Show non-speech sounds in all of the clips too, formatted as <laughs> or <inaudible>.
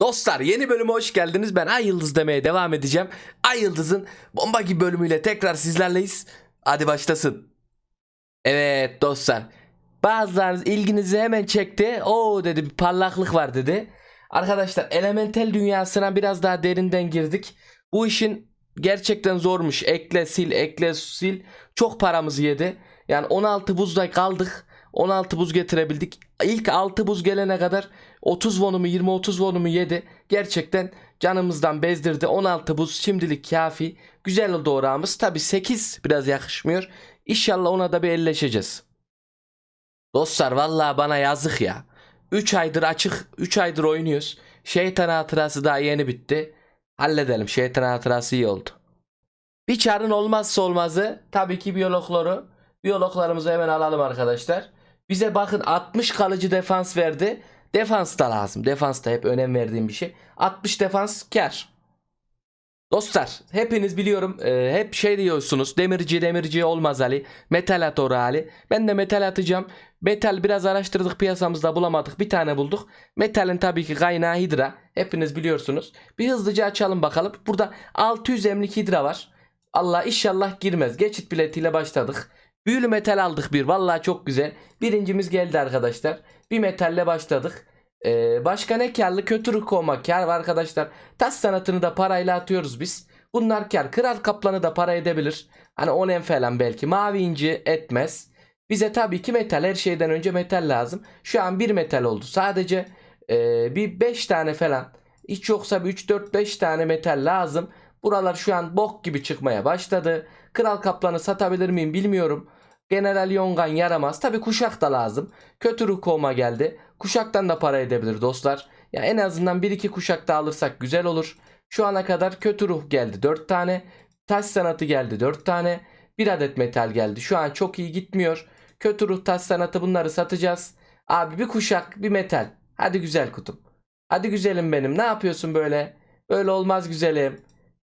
Dostlar yeni bölüme hoş geldiniz. Ben Ay Yıldız demeye devam edeceğim. Ay Yıldız'ın bomba gibi bölümüyle tekrar sizlerleyiz. Hadi başlasın. Evet dostlar. Bazılarınız ilginizi hemen çekti. Oo dedi bir parlaklık var dedi. Arkadaşlar elementel dünyasına biraz daha derinden girdik. Bu işin gerçekten zormuş. Ekle sil ekle sil. Çok paramızı yedi. Yani 16 buzda kaldık. 16 buz getirebildik. İlk 6 buz gelene kadar 30 vonumu 20-30 vonumu yedi. Gerçekten canımızdan bezdirdi. 16 buz şimdilik kafi. Güzel oldu orağımız. Tabi 8 biraz yakışmıyor. İnşallah ona da bir elleşeceğiz. Dostlar vallahi bana yazık ya. 3 aydır açık 3 aydır oynuyoruz. Şeytan hatırası daha yeni bitti. Halledelim şeytan hatırası iyi oldu. Bir çarın olmazsa olmazı tabii ki biyologları. Biyologlarımızı hemen alalım arkadaşlar. Bize bakın 60 kalıcı defans verdi. Defans da lazım. Defans da hep önem verdiğim bir şey. 60 defans kar. Dostlar hepiniz biliyorum e, hep şey diyorsunuz demirci demirci olmaz Ali metal at ora Ali. Ben de metal atacağım. Metal biraz araştırdık piyasamızda bulamadık bir tane bulduk. Metalin tabii ki kaynağı hidra. Hepiniz biliyorsunuz. Bir hızlıca açalım bakalım. Burada 600 emlik hidra var. Allah inşallah girmez. Geçit biletiyle başladık büyülü metal aldık bir vallahi çok güzel birincimiz geldi arkadaşlar bir metalle başladık ee, başka ne karlı kötü rukoma kar var arkadaşlar. Tas sanatını da parayla atıyoruz biz. Bunlar kar. Kral kaplanı da para edebilir. Hani onem falan belki. Mavi inci etmez. Bize tabii ki metal her şeyden önce metal lazım. Şu an bir metal oldu. Sadece e, bir 5 tane falan. Hiç yoksa bir 3 4 5 tane metal lazım. Buralar şu an bok gibi çıkmaya başladı. Kral kaplanı satabilir miyim bilmiyorum. General Yongan yaramaz. Tabi kuşak da lazım. Kötü Rukoma geldi. Kuşaktan da para edebilir dostlar. Ya en azından 1-2 kuşak da alırsak güzel olur. Şu ana kadar kötü ruh geldi 4 tane. Taş sanatı geldi 4 tane. Bir adet metal geldi. Şu an çok iyi gitmiyor. Kötü ruh taş sanatı bunları satacağız. Abi bir kuşak bir metal. Hadi güzel kutum. Hadi güzelim benim. Ne yapıyorsun böyle? Böyle olmaz güzelim.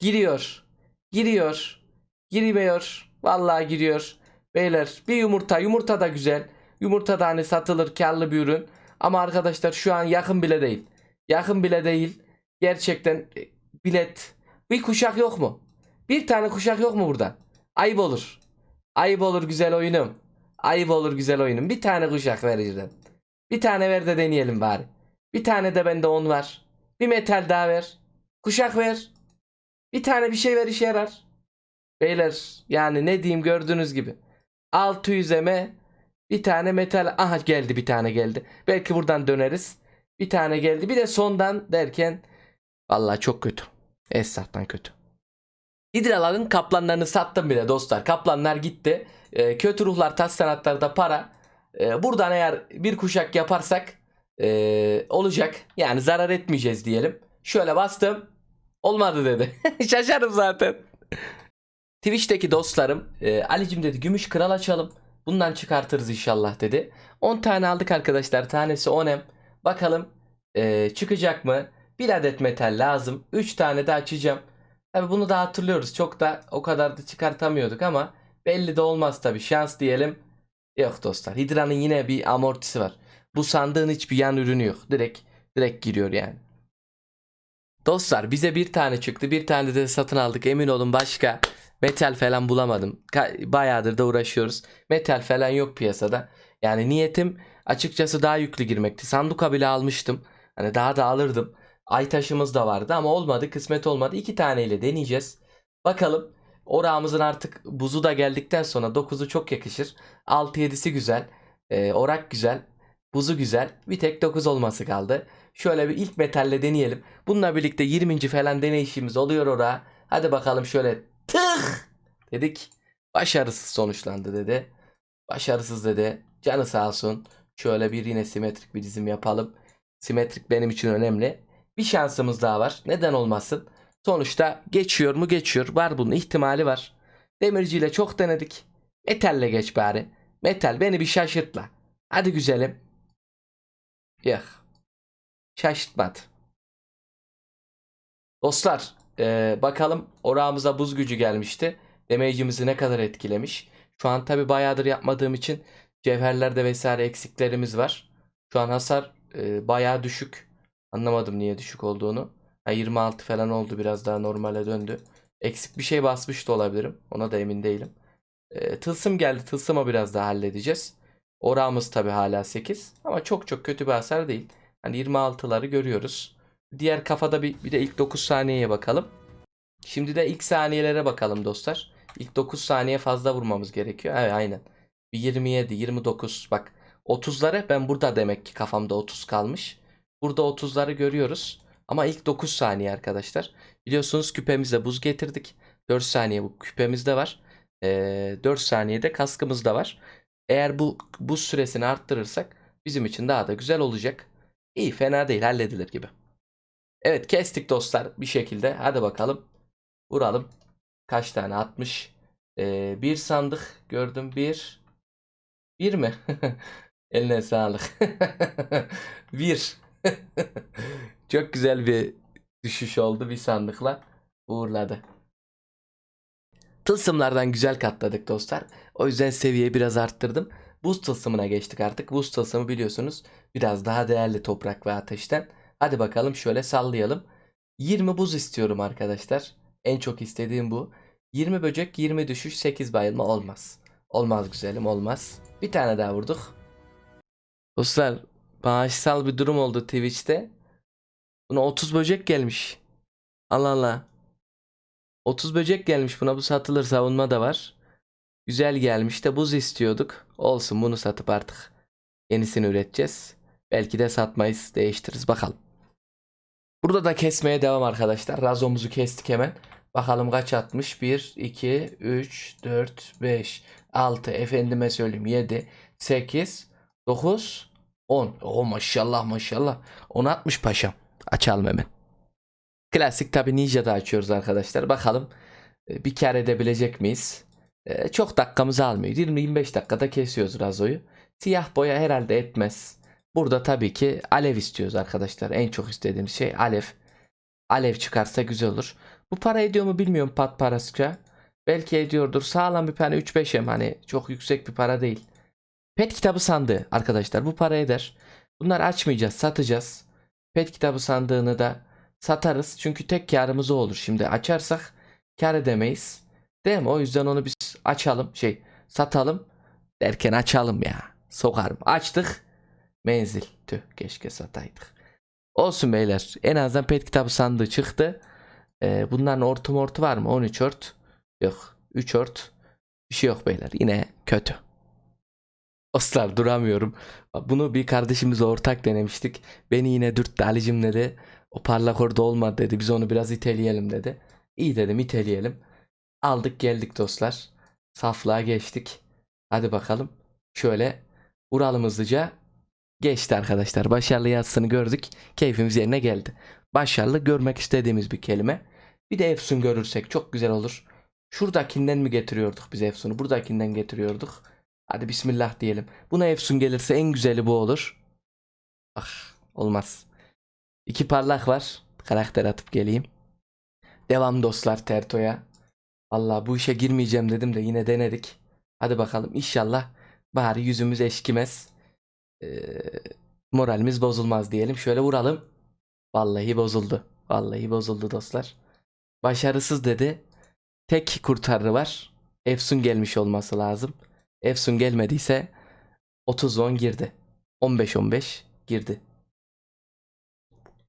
Giriyor. Giriyor. Girmiyor. Vallahi giriyor. Beyler bir yumurta. Yumurta da güzel. Yumurta da hani satılır karlı bir ürün. Ama arkadaşlar şu an yakın bile değil. Yakın bile değil. Gerçekten e, bilet. Bir kuşak yok mu? Bir tane kuşak yok mu burada? Ayıp olur. Ayıp olur güzel oyunum. Ayıp olur güzel oyunum. Bir tane kuşak vereceğim. Bir tane ver de deneyelim bari. Bir tane de bende 10 var. Bir metal daha ver. Kuşak ver. Bir tane bir şey ver işe yarar. Beyler yani ne diyeyim gördüğünüz gibi. 600 eme bir tane metal. Aha geldi bir tane geldi. Belki buradan döneriz. Bir tane geldi. Bir de sondan derken vallahi çok kötü. Esnaftan kötü. Hidraların kaplanlarını sattım bile dostlar. Kaplanlar gitti. Ee, kötü ruhlar taş sanatlarda para. Ee, buradan eğer bir kuşak yaparsak ee, olacak. Yani zarar etmeyeceğiz diyelim. Şöyle bastım. Olmadı dedi. <laughs> Şaşarım zaten. Twitch'teki dostlarım e, Alicim dedi gümüş kral açalım. Bundan çıkartırız inşallah dedi. 10 tane aldık arkadaşlar. Tanesi 10M. Bakalım e, çıkacak mı? Bir adet metal lazım. 3 tane de açacağım. Tabi bunu da hatırlıyoruz. Çok da o kadar da çıkartamıyorduk ama belli de olmaz tabi. Şans diyelim. Yok dostlar. Hidra'nın yine bir amortisi var. Bu sandığın hiçbir yan ürünü yok. Direkt direkt giriyor yani. Dostlar bize bir tane çıktı. Bir tane de satın aldık. Emin olun başka metal falan bulamadım. Bayağıdır da uğraşıyoruz. Metal falan yok piyasada. Yani niyetim açıkçası daha yüklü girmekti. Sanduka bile almıştım. Hani daha da alırdım. Ay taşımız da vardı ama olmadı. Kısmet olmadı. İki taneyle deneyeceğiz. Bakalım. Orağımızın artık buzu da geldikten sonra 9'u çok yakışır. 6-7'si güzel. Ee, orak güzel. Buzu güzel. Bir tek 9 olması kaldı. Şöyle bir ilk metalle deneyelim. Bununla birlikte 20. falan deneyişimiz oluyor oraya. Hadi bakalım şöyle tık dedik. Başarısız sonuçlandı dedi. Başarısız dedi. Canı sağ olsun. Şöyle bir yine simetrik bir dizim yapalım. Simetrik benim için önemli. Bir şansımız daha var. Neden olmasın? Sonuçta geçiyor mu geçiyor. Var bunun ihtimali var. Demirciyle çok denedik. Metalle geç bari. Metal beni bir şaşırtla. Hadi güzelim. Yok. Şaşırtmadı. Dostlar ee, bakalım orağımıza buz gücü gelmişti. Damage'imizi ne kadar etkilemiş. Şu an tabi bayağıdır yapmadığım için cevherlerde vesaire eksiklerimiz var. Şu an hasar e, bayağı düşük. Anlamadım niye düşük olduğunu. Ha 26 falan oldu biraz daha normale döndü. Eksik bir şey basmış da olabilirim. Ona da emin değilim. Ee, tılsım geldi. Tılsımı biraz daha halledeceğiz. Orağımız tabi hala 8. Ama çok çok kötü bir hasar değil. Hani 26'ları görüyoruz. Diğer kafada bir, bir de ilk 9 saniyeye bakalım. Şimdi de ilk saniyelere bakalım dostlar. İlk 9 saniye fazla vurmamız gerekiyor. Evet aynen. Bir 27, 29 bak 30'ları ben burada demek ki kafamda 30 kalmış. Burada 30'ları görüyoruz. Ama ilk 9 saniye arkadaşlar. Biliyorsunuz küpemize buz getirdik. 4 saniye bu küpemizde var. Ee, 4 saniyede kaskımız da var. Eğer bu buz süresini arttırırsak bizim için daha da güzel olacak. İyi fena değil halledilir gibi. Evet kestik dostlar bir şekilde. Hadi bakalım. Vuralım. Kaç tane atmış? Ee, bir sandık gördüm. Bir. Bir mi? <laughs> Eline sağlık. <laughs> bir. <laughs> Çok güzel bir düşüş oldu bir sandıkla. Uğurladı. Tılsımlardan güzel katladık dostlar. O yüzden seviyeyi biraz arttırdım. Buz tılsımına geçtik artık. Buz tılsımı biliyorsunuz biraz daha değerli toprak ve ateşten. Hadi bakalım şöyle sallayalım. 20 buz istiyorum arkadaşlar. En çok istediğim bu. 20 böcek 20 düşüş 8 bayılma olmaz. Olmaz güzelim olmaz. Bir tane daha vurduk. Dostlar bağışsal bir durum oldu Twitch'te. Buna 30 böcek gelmiş. Allah Allah. 30 böcek gelmiş buna bu satılır savunma da var. Güzel gelmiş de buz istiyorduk. Olsun bunu satıp artık yenisini üreteceğiz. Belki de satmayız değiştiririz bakalım. Burada da kesmeye devam arkadaşlar. Razomuzu kestik hemen. Bakalım kaç atmış? 1, 2, 3, 4, 5, 6, efendime söyleyeyim 7, 8, 9, 10. Oo maşallah maşallah. 10 atmış paşam. Açalım hemen. Klasik tabi Ninja'da açıyoruz arkadaşlar. Bakalım e, bir kar edebilecek miyiz? E, Çok dakikamızı almıyor. 20-25 dakikada kesiyoruz Razo'yu. Siyah boya herhalde etmez. Burada tabii ki alev istiyoruz arkadaşlar. En çok istediğimiz şey alev. Alev çıkarsa güzel olur. Bu para ediyor mu bilmiyorum pat parasıca. Belki ediyordur. Sağlam bir tane 3-5 hem hani çok yüksek bir para değil. Pet kitabı sandığı arkadaşlar bu para eder. Bunları açmayacağız satacağız. Pet kitabı sandığını da satarız. Çünkü tek karımız olur. Şimdi açarsak kar edemeyiz. Değil mi? O yüzden onu biz açalım. Şey satalım. Derken açalım ya. Sokarım. Açtık. Menzil. Tüh keşke sataydık. Olsun beyler. En azından pet kitabı sandığı çıktı. Ee, bunların ortu mortu var mı? 13 ort. Yok. 3 ort. Bir şey yok beyler. Yine kötü. Dostlar duramıyorum. Bunu bir kardeşimiz ortak denemiştik. Beni yine dürttü Ali'cim dedi. O parlak orada olmadı dedi. Biz onu biraz iteleyelim dedi. İyi dedim iteleyelim. Aldık geldik dostlar. Saflığa geçtik. Hadi bakalım. Şöyle vuralım hızlıca. Geçti arkadaşlar. Başarılı yazısını gördük. Keyfimiz yerine geldi. Başarılı görmek istediğimiz bir kelime. Bir de Efsun görürsek çok güzel olur. Şuradakinden mi getiriyorduk biz Efsun'u? Buradakinden getiriyorduk. Hadi bismillah diyelim. Buna Efsun gelirse en güzeli bu olur. Ah olmaz. İki parlak var. Karakter atıp geleyim. Devam dostlar Terto'ya. Allah bu işe girmeyeceğim dedim de yine denedik. Hadi bakalım inşallah bari yüzümüz eşkimez. Ee, moralimiz bozulmaz diyelim. Şöyle vuralım. Vallahi bozuldu. Vallahi bozuldu dostlar. Başarısız dedi. Tek kurtarı var. Efsun gelmiş olması lazım. Efsun gelmediyse 30-10 girdi. 15-15 girdi.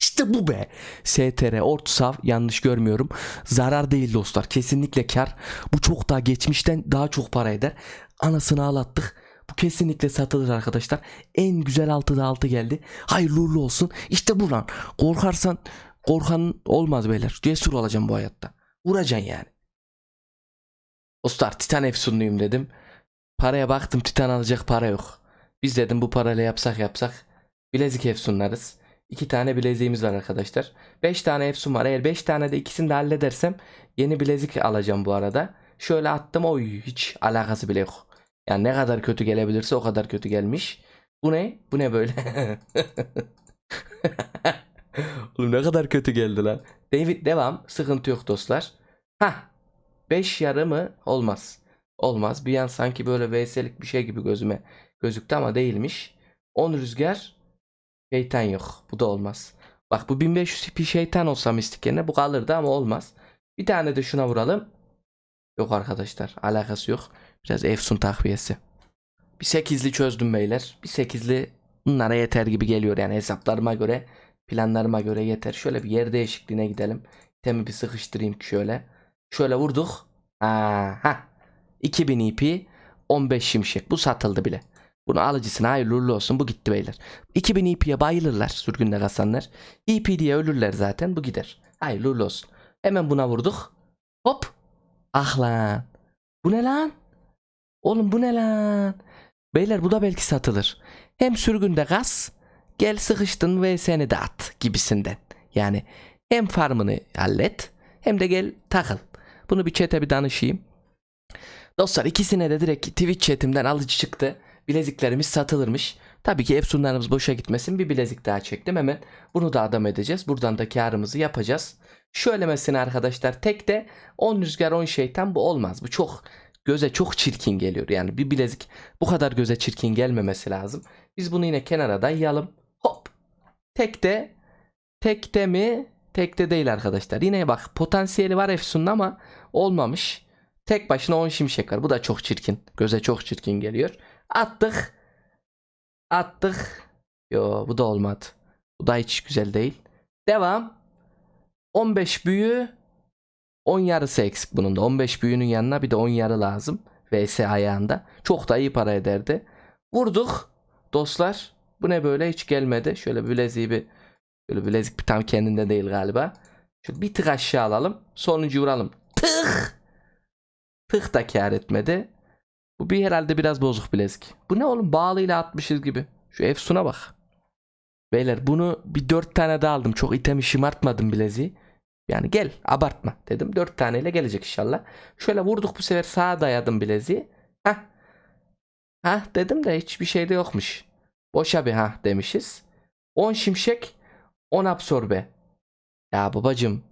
İşte bu be. STR Ortusav yanlış görmüyorum. Zarar değil dostlar. Kesinlikle kar. Bu çok daha geçmişten daha çok para eder. Anasını ağlattık. Bu kesinlikle satılır arkadaşlar. En güzel 6'da 6 geldi. Hayırlı uğurlu olsun. İşte bu lan. Korkarsan korkan olmaz beyler. Cesur olacağım bu hayatta. Vuracaksın yani. Dostlar Titan Efsunluyum dedim. Paraya baktım Titan alacak para yok. Biz dedim bu parayla yapsak yapsak. Bilezik Efsunlarız. İki tane bileziğimiz var arkadaşlar. 5 tane Efsun var. Eğer 5 tane de ikisini de halledersem yeni bilezik alacağım bu arada. Şöyle attım oy hiç alakası bile yok. Yani ne kadar kötü gelebilirse o kadar kötü gelmiş. Bu ne? Bu ne böyle? <laughs> Oğlum ne kadar kötü geldi lan. David devam. Sıkıntı yok dostlar. Hah. 5 yarı mı? Olmaz. Olmaz. Bir an sanki böyle VS'lik bir şey gibi gözüme gözüktü ama değilmiş. 10 rüzgar. Şeytan yok. Bu da olmaz. Bak bu 1500 tipi şeytan olsa mistik yerine bu kalırdı ama olmaz. Bir tane de şuna vuralım. Yok arkadaşlar alakası yok. Biraz Efsun takviyesi. Bir 8'li çözdüm beyler. Bir 8'li bunlara yeter gibi geliyor yani hesaplarıma göre planlarıma göre yeter. Şöyle bir yer değişikliğine gidelim. Temi bir sıkıştırayım ki şöyle. Şöyle vurduk. Aha. 2000 IP 15 şimşek. Bu satıldı bile. Bunu alıcısına hayırlı uğurlu olsun. Bu gitti beyler. 2000 IP'ye bayılırlar sürgünde kasanlar. EP diye ölürler zaten. Bu gider. Hayırlı uğurlu olsun. Hemen buna vurduk. Hop. Ah lan. Bu ne lan? Oğlum bu ne lan? Beyler bu da belki satılır. Hem sürgünde kas. Gel sıkıştın ve seni de at gibisinden. Yani hem farmını hallet hem de gel takıl. Bunu bir chat'e bir danışayım. Dostlar ikisine de direkt Twitch chatimden alıcı çıktı. Bileziklerimiz satılırmış. Tabii ki Efsunlarımız boşa gitmesin. Bir bilezik daha çektim hemen. Bunu da adam edeceğiz. Buradan da karımızı yapacağız. Şöyle mesela arkadaşlar tek de 10 rüzgar 10 şeytan bu olmaz. Bu çok göze çok çirkin geliyor. Yani bir bilezik bu kadar göze çirkin gelmemesi lazım. Biz bunu yine kenara dayayalım. Hop. Tek de tek de mi? Tek de değil arkadaşlar. Yine bak potansiyeli var Efsun'un ama olmamış. Tek başına 10 şimşek var. Bu da çok çirkin. Göze çok çirkin geliyor. Attık. Attık. Yo bu da olmadı. Bu da hiç güzel değil. Devam. 15 büyü 10 yarısı eksik bunun da. 15 büyünün yanına bir de 10 yarı lazım. VS ayağında. Çok da iyi para ederdi. Vurduk. Dostlar. Bu ne böyle hiç gelmedi. Şöyle bileziği bir Böyle bilezik bir tam kendinde değil galiba. Şöyle bir tık aşağı alalım. Sonuncuyu vuralım. Tık. Tık da kar etmedi. Bu bir herhalde biraz bozuk bilezik. Bu ne oğlum bağlıyla atmışız gibi. Şu Efsun'a bak. Beyler bunu bir dört tane daha aldım. Çok itemi şımartmadım bileziği. Yani gel abartma dedim. Dört taneyle gelecek inşallah. Şöyle vurduk bu sefer sağa dayadım bileziği. Hah. Hah dedim de hiçbir şey de yokmuş. Boşa bir hah demişiz. 10 şimşek 10 absorbe. Ya babacım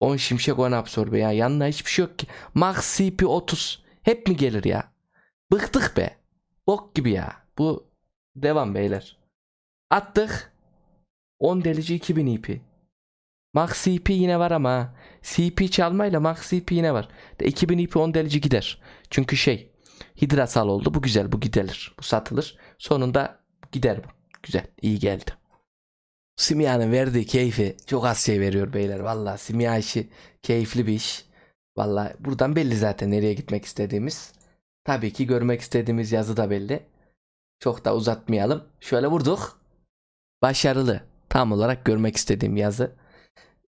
10 şimşek 10 absorbe ya yanına hiçbir şey yok ki. Max CP 30 hep mi gelir ya? Bıktık be. Bok gibi ya. Bu devam beyler. Attık. 10 delici 2000 IP. Max CP yine var ama. CP çalmayla Max CP yine var. De 2000 IP 10 delici gider. Çünkü şey hidrasal oldu. Bu güzel bu gidilir. Bu satılır. Sonunda gider bu. Güzel iyi geldi. Simya'nın verdiği keyfi çok az şey veriyor beyler. Valla simya işi keyifli bir iş. Valla buradan belli zaten nereye gitmek istediğimiz. Tabii ki görmek istediğimiz yazı da belli. Çok da uzatmayalım. Şöyle vurduk. Başarılı. Tam olarak görmek istediğim yazı.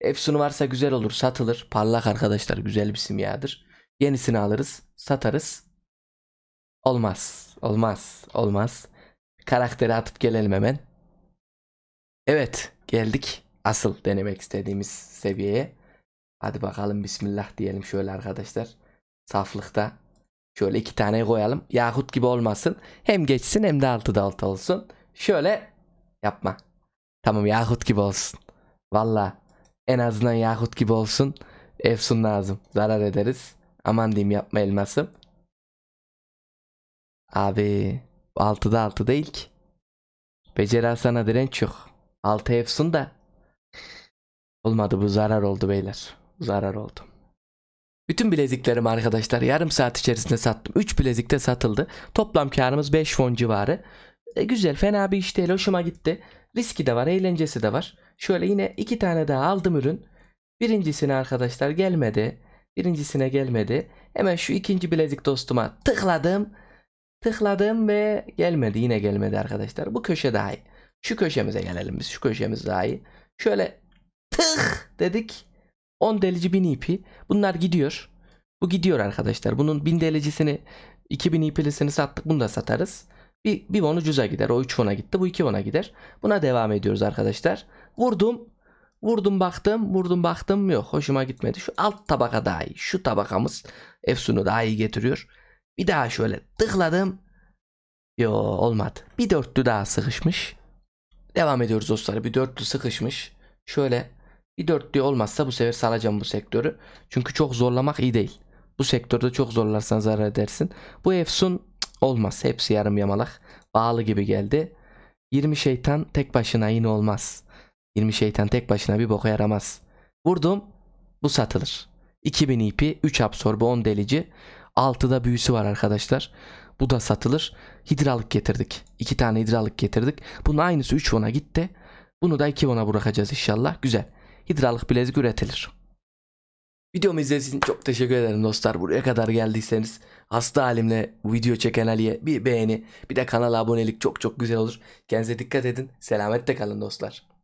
Efsunu varsa güzel olur. Satılır. Parlak arkadaşlar. Güzel bir simyadır. Yenisini alırız. Satarız. Olmaz. Olmaz. Olmaz. Karakteri atıp gelelim hemen. Evet. Geldik. Asıl denemek istediğimiz seviyeye. Hadi bakalım bismillah diyelim şöyle arkadaşlar. Saflıkta. Şöyle iki tane koyalım. Yahut gibi olmasın. Hem geçsin hem de altı da altı olsun. Şöyle yapma. Tamam Yahut gibi olsun. Valla en azından Yahut gibi olsun. Efsun lazım. Zarar ederiz. Aman diyeyim yapma elmasım. Abi 6'da 6 değil ki. Beceri Hasan'a direnç yok. 6 Efsun da. Olmadı bu zarar oldu beyler. Zarar oldu. Bütün bileziklerimi arkadaşlar yarım saat içerisinde sattım. 3 bilezik de satıldı. Toplam karımız 5 fon civarı. E, güzel fena bir iş değil hoşuma gitti. Riski de var eğlencesi de var. Şöyle yine iki tane daha aldım ürün. Birincisine arkadaşlar gelmedi. Birincisine gelmedi. Hemen şu ikinci bilezik dostuma tıkladım. Tıkladım ve gelmedi. Yine gelmedi arkadaşlar. Bu köşe daha iyi. Şu köşemize gelelim biz. Şu köşemiz daha iyi. Şöyle tık dedik. 10 delici 1000 ipi. Bunlar gidiyor. Bu gidiyor arkadaşlar. Bunun 1000 delicisini 2000 ipilisini sattık. Bunu da satarız. Bir, bir won ucuza gider. O 3 won'a gitti. Bu 2 won'a gider. Buna devam ediyoruz arkadaşlar. Vurdum. Vurdum baktım. Vurdum baktım. Yok hoşuma gitmedi. Şu alt tabaka daha iyi. Şu tabakamız Efsun'u daha iyi getiriyor. Bir daha şöyle tıkladım. Yo olmadı. Bir dörtlü daha sıkışmış. Devam ediyoruz dostlar. Bir dörtlü sıkışmış. Şöyle bir dörtlü olmazsa bu sefer salacağım bu sektörü. Çünkü çok zorlamak iyi değil. Bu sektörde çok zorlarsan zarar edersin. Bu Efsun olmaz. Hepsi yarım yamalak. Bağlı gibi geldi. 20 şeytan tek başına yine olmaz. 20 şeytan tek başına bir boka yaramaz. Vurdum. Bu satılır. 2000 ipi, 3 absorbe, 10 delici. 6'da büyüsü var arkadaşlar. Bu da satılır. Hidraulik getirdik. 2 tane hidraulik getirdik. Bunun aynısı 3 won'a gitti. Bunu da 2 won'a bırakacağız inşallah. Güzel. Hidraulik bilezik üretilir. Videomu izlediğiniz için çok teşekkür ederim dostlar. Buraya kadar geldiyseniz hasta halimle video çeken Ali'ye bir beğeni bir de kanala abonelik çok çok güzel olur. Kendinize dikkat edin. Selametle kalın dostlar.